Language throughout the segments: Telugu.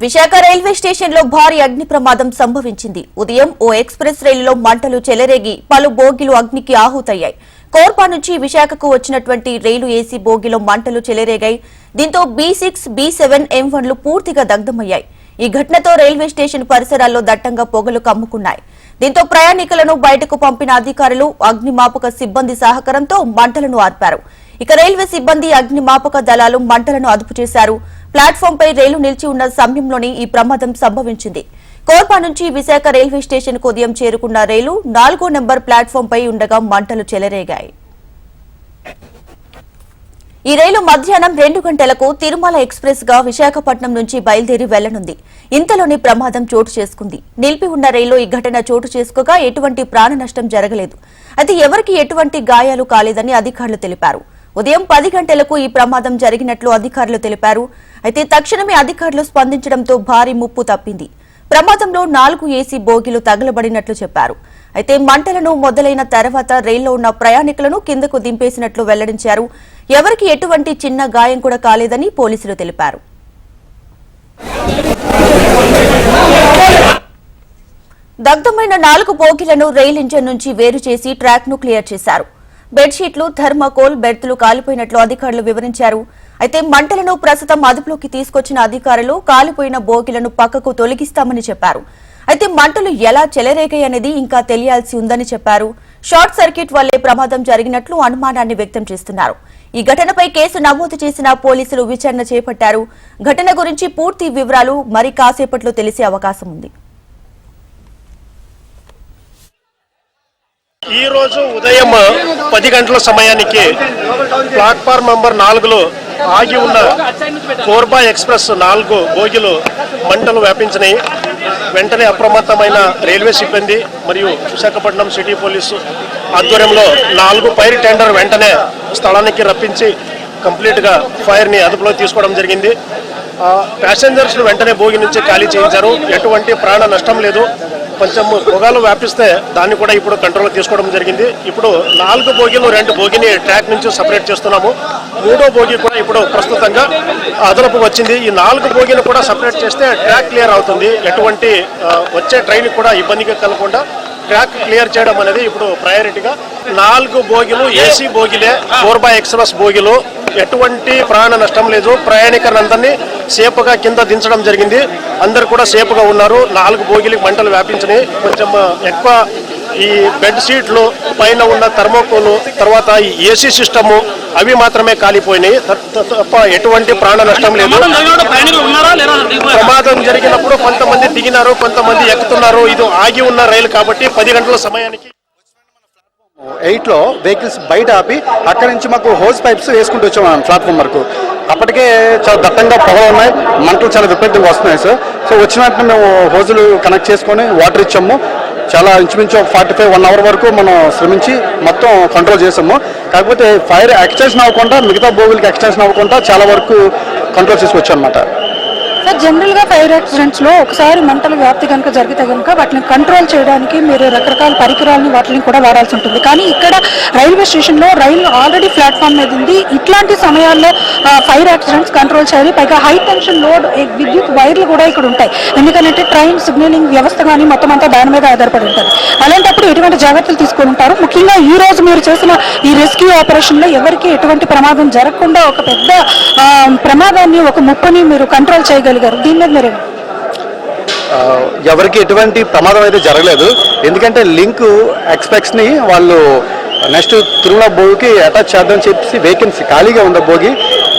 విశాఖ రైల్వే స్టేషన్లో భారీ అగ్ని ప్రమాదం సంభవించింది. ఉదయం ఓ ఎక్స్ప్రెస్ రైలులో మంటలు చెలరేగి పలు బోగిలు అగ్నికి ఆహుతయ్యాయి. కోర్పా నుంచి విశాఖకు వచ్చినటువంటి రైలు ఏసీ బోగిలో మంటలు చెలరేగాయి. దీంతో B six B seven M వన్లు పూర్తిగా దగ్ధమయ్యాయి. ఈ ఘటనతో రైల్వే స్టేషన్ పరిసరాల్లో దట్టంగా పొగలు కమ్ముకున్నాయి. దీంతో ప్రయాణికులను బయటకు పంపిన అధికారులు అగ్నిమాపక సిబ్బంది సహకారంతో మంటలను ఆర్పారు. ఇక రైల్వే సిబ్బంది అగ్నిమాపక దళాలు మంటలను అదుపు చేశారు. ప్లాట్ఫామ్ పై రైలు నిలిచి ఉన్న సమయంలోనే ఈ ప్రమాదం సంభవించింది. కోర్పా నుంచి విశాఖ రైల్వే స్టేషన్కు ఉదయం చేరుకున్న రైలు నాలుగో నెంబర్ ప్లాట్ఫామ్ పై ఉండగా మంటలు చెలరేగాయి. ఈ రైలు మధ్యాహ్నం రెండు గంటలకు తిరుమల ఎక్స్ప్రెస్గా విశాఖపట్నం నుంచి బయలుదేరి వెళ్ళనుంది ఇంతలోనే ప్రమాదం చోటు చేసుకుంది. నిలిపి ఉన్న రైలు ఈ ఘటన చోటు చేసుకోగా ఎటువంటి ప్రాణ నష్టం జరగలేదు. అయితే ఎవరికి ఎటువంటి గాయాలు కాలేదని అధికారులు తెలిపారు. ఉదయం పది గంటలకు ఈ ప్రమాదం జరిగినట్లు అధికారులు తెలిపారు. అయితే తక్షణమే అధికారులు స్పందించడంతో భారీ ముప్పు తప్పింది. ప్రమాదంలో నాలుగు ఏసీ బోగీలు తగలబడినట్లు చెప్పారు. అయితే మంటలను మొదలైన తర్వాత రైల్లో ఉన్న ప్రయాణికులను కిందకు దింపేసినట్లు వెల్లడించారు. ఎవరికి ఎటువంటి చిన్న గాయం కూడా కాలేదని పోలీసులు తెలిపారు. దగ్ధమైన నాలుగు బోగీలను రైల్ ఇంజన్ నుంచి వేరు చేసి ట్రాక్ను క్లియర్ చేశారు. బెడ్షీట్లు థర్మాకోల్ బెర్తులు కాలిపోయినట్లు అధికారులు వివరించారు. అయితే మంటలను ప్రస్తుతం అదుపులోకి తీసుకొచ్చిన అధికారులు కాలిపోయిన బోగిలను పక్కకు తొలగిస్తామని చెప్పారు. అయితే మంటలు ఎలా చెలరేగాయనేది ఇంకా తెలియాల్సి ఉందని చెప్పారు. షార్ట్ సర్క్యూట్ వల్లే ప్రమాదం జరిగినట్లు అనుమానాన్ని వ్యక్తం చేస్తున్నారు. ఈ ఘటనపై కేసు నమోదు చేసిన పోలీసులు విచారణ చేపట్టారు. ఘటన గురించి పూర్తి వివరాలు మరి కాసేపట్లో తెలిసే అవకాశం ఉంది. ఈరోజు ఉదయం పది గంటల సమయానికి ప్లాట్ఫామ్ నంబర్ నాలుగులో ఆగి ఉన్న కోర్బా ఎక్స్ప్రెస్ నాలుగు బోగిలు మంటలు వ్యాపించినాయి. వెంటనే అప్రమత్తమైన రైల్వే సిబ్బంది మరియు విశాఖపట్నం సిటీ పోలీసు ఆధ్వర్యంలో నాలుగు ఫైర్ టెండర్ వెంటనే స్థలానికి రప్పించి కంప్లీట్గా ఫైర్ని అదుపులో తీసుకోవడం జరిగింది. ప్యాసింజర్స్ వెంటనే భోగి నుంచి ఖాళీ చేయించారు. ఎటువంటి ప్రాణ నష్టం లేదు. కొంచెం పొగాలు వ్యాపిస్తే దాన్ని కూడా ఇప్పుడు కంట్రోల్ తీసుకోవడం జరిగింది. ఇప్పుడు నాలుగు బోగీలు రెండు బోగిని ట్రాక్ నుంచి సపరేట్ చేస్తున్నాము. మూడో బోగి కూడా ఇప్పుడు ప్రస్తుతంగా అదనపు వచ్చింది. ఈ నాలుగు భోగిని కూడా సపరేట్ చేస్తే ట్రాక్ క్లియర్ అవుతుంది. ఎటువంటి వచ్చే ట్రైన్ కూడా ఇబ్బందిగా కలగకుండా ట్రాక్ క్లియర్ చేయడం అనేది ఇప్పుడు ప్రయారిటీగా నాలుగు బోగిలు ఏసీ బోగిలే ఫోర్ బై ఎక్స్ప్రెస్ బోగిలు ఎటువంటి ప్రాణ నష్టం లేదు. ప్రయాణికులందరినీ సేఫ్గా కింద దించడం జరిగింది. అందరు కూడా సేఫ్గా ఉన్నారు. నాలుగు బోగిలకు మంటలు వ్యాపించినాయి. కొంచెం ఎక్కువ ఈ బెడ్ షీట్లు పైన ఉన్న థర్మోకోలు తర్వాత ఈ ఏసీ సిస్టము అవి మాత్రమే కాలిపోయినాయి. తప్ప ఎటువంటి ప్రాణ నష్టం లేదు. ప్రమాదం జరిగినప్పుడు కొంతమంది దిగినారు కొంతమంది ఎక్కుతున్నారు. ఇది ఆగి ఉన్న రైలు కాబట్టి పది గంటల సమయానికి ఎయిట్లో వెహికల్స్ బయట ఆపి అక్కడ నుంచి మాకు హోస్ పైప్స్ వేసుకుంటూ వచ్చాం మనం ప్లాట్ఫామ్ వరకు. అప్పటికే చాలా దట్టంగా పొగలు ఉన్నాయి. మంటలు చాలా విపరీతంగా వస్తున్నాయి సార్ సో వచ్చిన వెంటనే మేము హోజులు కనెక్ట్ చేసుకొని వాటర్ ఇచ్చాము. చాలా ఇంచుమించు ఒక ఫార్టీ ఫైవ్ వన్ అవర్ వరకు మనం శ్రమించి మొత్తం కంట్రోల్ చేసాము. కాకపోతే ఫైర్ ఎక్స్టెన్షన్ అవ్వకుండా మిగతా బోగులకి ఎక్స్టెన్షన్ అవ్వకుండా చాలా వరకు కంట్రోల్ చేసుకొచ్చాం అనమాట సార్ జనరల్గా ఫైర్ యాక్సిడెంట్స్లో ఒకసారి మంటల వ్యాప్తి కనుక జరిగితే కనుక వాటిని కంట్రోల్ చేయడానికి మీరు రకరకాల పరికరాలని వాటిని కూడా వాడాల్సి ఉంటుంది. కానీ ఇక్కడ రైల్వే స్టేషన్లో రైలు ఆల్రెడీ ప్లాట్ఫామ్ మీద ఉంది. ఇట్లాంటి సమయాల్లో ఫైర్ యాక్సిడెంట్స్ కంట్రోల్ చేయాలి. పైగా హై టెన్షన్ లోడ్ విద్యుత్ వైర్లు కూడా ఇక్కడ ఉంటాయి. ఎందుకంటే ట్రైన్ సిగ్నలింగ్ వ్యవస్థ కానీ మొత్తం అంతా దాని మీద ఆధారపడి ఉంటుంది. అలాంటప్పుడు ఎటువంటి జాగ్రత్తలు తీసుకొని ఉంటారు? ముఖ్యంగా ఈ రోజు మీరు చేసిన ఈ రెస్క్యూ ఆపరేషన్లో ఎవరికి ఎటువంటి ప్రమాదం జరగకుండా ఒక పెద్ద ప్రమాదాన్ని ఒక ముప్పని మీరు కంట్రోల్ చేయగలిగారు దీని మీద మీరు ఎవరికి ఎటువంటి ప్రమాదం అయితే జరగలేదు. ఎందుకంటే లింక్ ఎక్స్పెక్ట్స్ని వాళ్ళు నెక్స్ట్ తిరుమల భోగికి అటాచ్ చేద్దామని చెప్పేసి వేకెన్సీ ఖాళీగా ఉంది భోగి.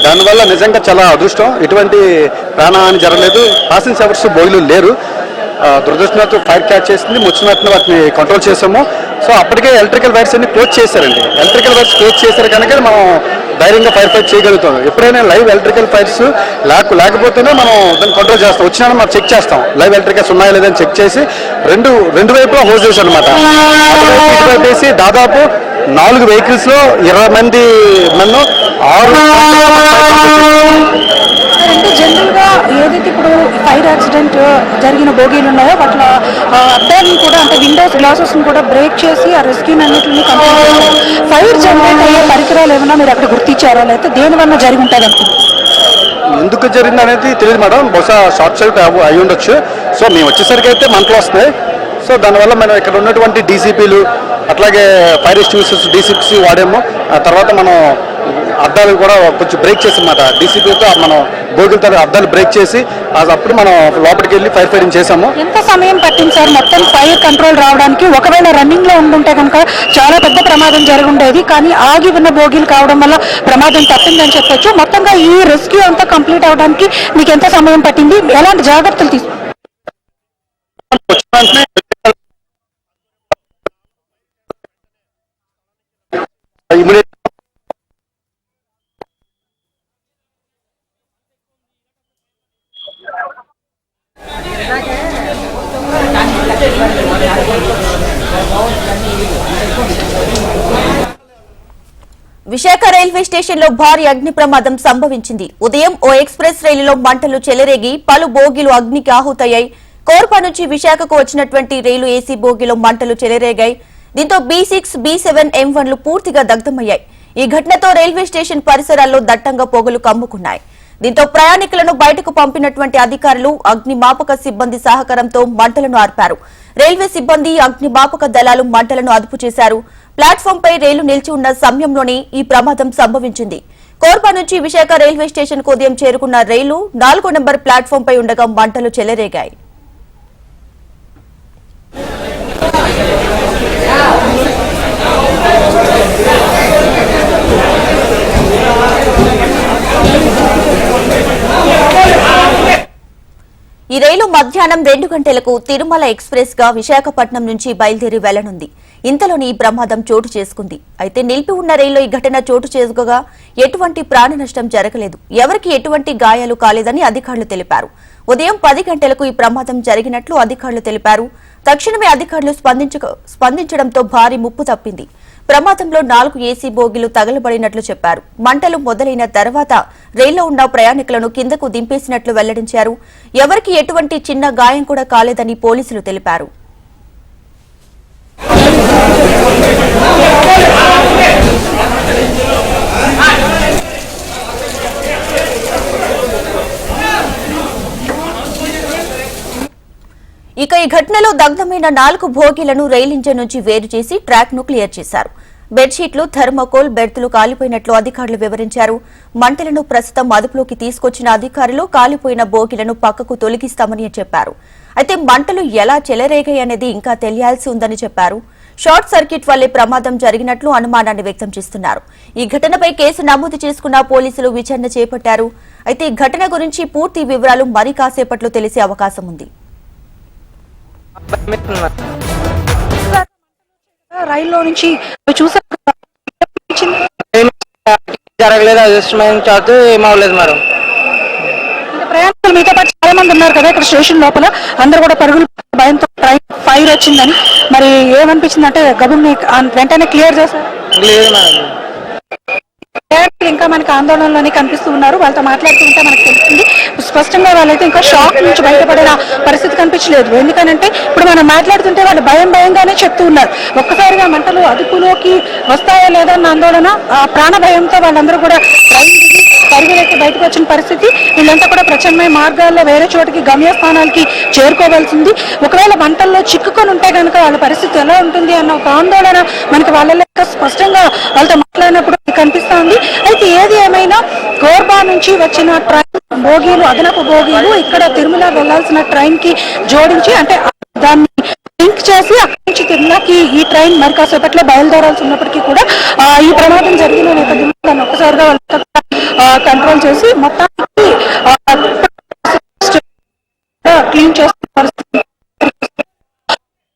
దానివల్ల నిజంగా చాలా అదృష్టం. ఎటువంటి ప్రాణహాని జరగలేదు. పాసింగ్ అవర్స్ భోగిలు లేరు. ఆ, దురదృష్టంతో ఫైర్ క్యాచ్ చేసింది. ముచ్చినట్టున వాటిని కంట్రోల్ చేసాము సో అప్పటికే ఎలక్ట్రికల్ వైర్స్ అన్ని క్లోజ్ చేశారండి. ఎలక్ట్రికల్ వైర్స్ క్లోజ్ చేశారు కనుక మనం ధైర్యంగా ఫైర్ ఫైట్ చేయగలుగుతాం. ఎప్పుడైనా లైవ్ ఎలక్ట్రికల్ ఫైర్స్ లేక లేకపోతేనే మనం దాన్ని కంట్రోల్ చేస్తాం. వచ్చినా మనం చెక్ చేస్తాం. లైవ్ ఎలక్ట్రికల్స్ ఉన్నాయా లేదని చెక్ చేసి రెండు రెండు వైపులా హోజ్ చేసి అనమాట వేసి దాదాపు నాలుగు వెహికల్స్లో ఇరవై మంది మన్ను ఆరు సార్ అంటే జనరల్గా ఏదైతే ఇప్పుడు ఫైర్ యాక్సిడెంట్ జరిగిన బోగీలు ఉన్నాయో? వాటిలో అద్దాలను కూడా అంటే విండోస్ గ్లాసెస్ని కూడా బ్రేక్ చేసి ఆ రెస్క్యూ అన్నింటిని ఫైర్ జనరేట్ అయ్యే పరికరాలు ఏమైనా మీరు అక్కడ గుర్తించారా? లేకపోతే దేనివల్ల జరిగి ఉంటుంది అనుకుంటున్నారు ఎందుకు జరిగింది అనేది తెలియదు మేడం. బహుశా షార్ట్ సర్క్యూట్ అయి ఉండొచ్చు. సో మేము వచ్చేసరికి అయితే మంటలు వస్తున్నాయి. సో దానివల్ల మనం ఇక్కడ ఉన్నటువంటి డీసీపీలు అట్లాగే ఫైర్ ఎస్టింగ్విషర్స్ డీసీపీసీ వాడాము. ఆ తర్వాత మనం అద్దాలు కూడా కొంచెం బ్రేక్ చేసి అన్నమాట డీసీపీతో మనం భోగిలతో అద్దాలు బ్రేక్ చేసి అది అప్పుడు మనం లోపలికి వెళ్ళి ఫైర్ ఫైరింగ్ చేసాము ఎంత సమయం పట్టింది సార్? మొత్తం ఫైర్ కంట్రోల్ రావడానికి ఒకవేళ రన్నింగ్లో ఉండుంటే కనుక చాలా పెద్ద ప్రమాదం జరుగుండేది కానీ ఆగి ఉన్న బోగీలు కావడం వల్ల ప్రమాదం తప్పిందని చెప్పొచ్చు. మొత్తంగా ఈ రెస్క్యూ అంతా కంప్లీట్ అవడానికి మీకు ఎంత సమయం పట్టింది? ఎలాంటి జాగ్రత్తలు తీసుకు విశాఖ రైల్వే స్టేషన్లో భారీ అగ్ని ప్రమాదం సంభవించింది. ఉదయం ఓ ఎక్స్ప్రెస్ రైలులో మంటలు చెలరేగి పలు బోగీలు అగ్నికి ఆహుతయ్యాయి. కోర్పా నుంచి విశాఖకు వచ్చినటువంటి రైలు ఏసీ బోగిలో మంటలు చెలరేగాయి. దీంతో B six B seven M వన్లు పూర్తిగా దగ్ధమయ్యాయి. ఈ ఘటనతో రైల్వే స్టేషన్ పరిసరాల్లో దట్టంగా పొగలు కమ్ముకున్నాయి. దీంతో ప్రయాణికులను బయటకు పంపినటువంటి అధికారులు అగ్నిమాపక సిబ్బంది సహకారంతో మంటలను ఆర్పారు. రైల్వే సిబ్బంది అగ్నిమాపక దళాలు మంటలను అదుపు చేశారు. ప్లాట్ఫామ్ పై రైలు నిలిచి ఉన్న సమయంలోనే ఈ ప్రమాదం సంభవించింది. కోర్పా నుంచి విశాఖ రైల్వే స్టేషన్కు ఉదయం చేరుకున్న రైలు నాలుగో నెంబర్ ప్లాట్ఫామ్ పై ఉండగా మంటలు చెలరేగాయి. ఈ రైలు మధ్యాహ్నం రెండు గంటలకు తిరుమల ఎక్స్ప్రెస్గా విశాఖపట్నం నుంచి బయలుదేరి వెళ్ళనుంది ఇంతలోని ఈ ప్రమాదం చోటు చేసుకుంది. అయితే నిలిపి ఉన్న రైల్లో ఈ ఘటన చోటు చేసుకోగా ఎటువంటి ప్రాణ నష్టం జరగలేదు. ఎవరికి ఎటువంటి గాయాలు కాలేదని అధికారులు తెలిపారు. ఉదయం పది గంటలకు ఈ ప్రమాదం జరిగినట్లు అధికారులు తెలిపారు. తక్షణమే అధికారులు స్పందించడంతో భారీ ముప్పు తప్పింది. ప్రమాదంలో నాలుగు ఏసీ బోగీలు తగలబడినట్లు చెప్పారు. మంటలు మొదలైన తర్వాత రైల్లో ఉన్న ప్రయాణికులను కిందకు దింపేసినట్లు వెల్లడించారు. ఎవరికి ఎటువంటి చిన్న గాయం కూడా కాలేదని పోలీసులు తెలిపారు. ఇక ఈ ఘటనలో దగ్ధమైన నాలుగు భోగిలను రైల్ ఇంజన్ నుంచి వేరు చేసి ట్రాక్ను క్లియర్ చేశారు. బెడ్షీట్లు థర్మకోల్ బెర్తులు కాలిపోయినట్లు అధికారులు వివరించారు. మంటలను ప్రస్తుతం అదుపులోకి తీసుకొచ్చిన అధికారులు కాలిపోయిన బోగిలను పక్కకు తొలగిస్తామని చెప్పారు. అయితే మంటలు ఎలా చెలరేగాయనేది ఇంకా తెలియాల్సి ఉందని చెప్పారు. షార్ట్ సర్క్యూట్ వల్లే ప్రమాదం జరిగినట్లు అనుమానాన్ని వ్యక్తం చేస్తున్నారు. ఈ ఘటనపై కేసు నమోదు చేసుకున్న పోలీసులు విచారణ చేపట్టారు. అయితే ఈ ఘటన గురించి పూర్తి వివరాలు మరి కాసేపట్లో తెలిసే అవకాశం ఉంది. రైల్లో నుంచి చూసారు జరగలేదు చార్జ్ మేడం. ప్రయాణికులు మీతో పాటు చాలా మంది ఉన్నారు కదా ఇక్కడ స్టేషన్ లోపల. అందరూ కూడా పరుగులు భయంతో ట్రైన్ ఫైర్ వచ్చిందని. మరి ఏమనిపించింది అంటే గబుని వెంటనే క్లియర్ చేశారు? లేదు మేడం. ప్రయాణికులు ఇంకా మనకి ఆందోళనలోనే కనిపిస్తూ ఉన్నారు. వాళ్ళతో మాట్లాడుతూ ఉంటే మనకు స్పష్టంగా వాళ్ళైతే ఇంకా షాక్ నుంచి బయటపడిన పరిస్థితి కనిపించలేదు. ఎందుకనంటే ఇప్పుడు మనం మాట్లాడుతుంటే వాళ్ళు భయం భయంగానే చెప్తూ ఉన్నారు. ఒక్కసారిగా మంటలు అదుపులోకి వస్తాయా లేదా అన్న ఆందోళన ఆ ప్రాణ భయంతో వాళ్ళందరూ కూడా ట్రైన్ దిగి పరుగులెత్తి బయటకు వచ్చిన పరిస్థితి. వీళ్ళంతా కూడా ప్రత్యామ్నాయ మార్గాల్లో వేరే చోటికి గమ్యస్థానాలకి చేరుకోవాల్సింది. ఒకవేళ వంటల్లో చిక్కుకొని ఉంటే కనుక వాళ్ళ పరిస్థితి ఎలా ఉంటుంది అన్న ఒక ఆందోళన మనకి వాళ్ళ స్పష్టంగా వాళ్ళతో మాట్లాడినప్పుడు కనిపిస్తోంది. అయితే ఏది ఏమైనా గోర్బా నుంచి వచ్చిన ట్రైన్ బోగీలు అదనపు బోగీలు ఇక్కడ తిరుమల వెళ్ళాల్సిన ట్రైన్కి జోడించి అంటే దాన్ని లింక్ చేసి అక్కడి నుంచి తిరుమలకి ఈ ట్రైన్ మరి కాసేపట్లో బయలుదేరాల్సి ఉన్నప్పటికీ కూడా ఈ ప్రమాదం జరిగిన దాన్ని ఒక్కసారిగా కంట్రోల్ చేసి మొత్తానికి క్లీన్ చేసి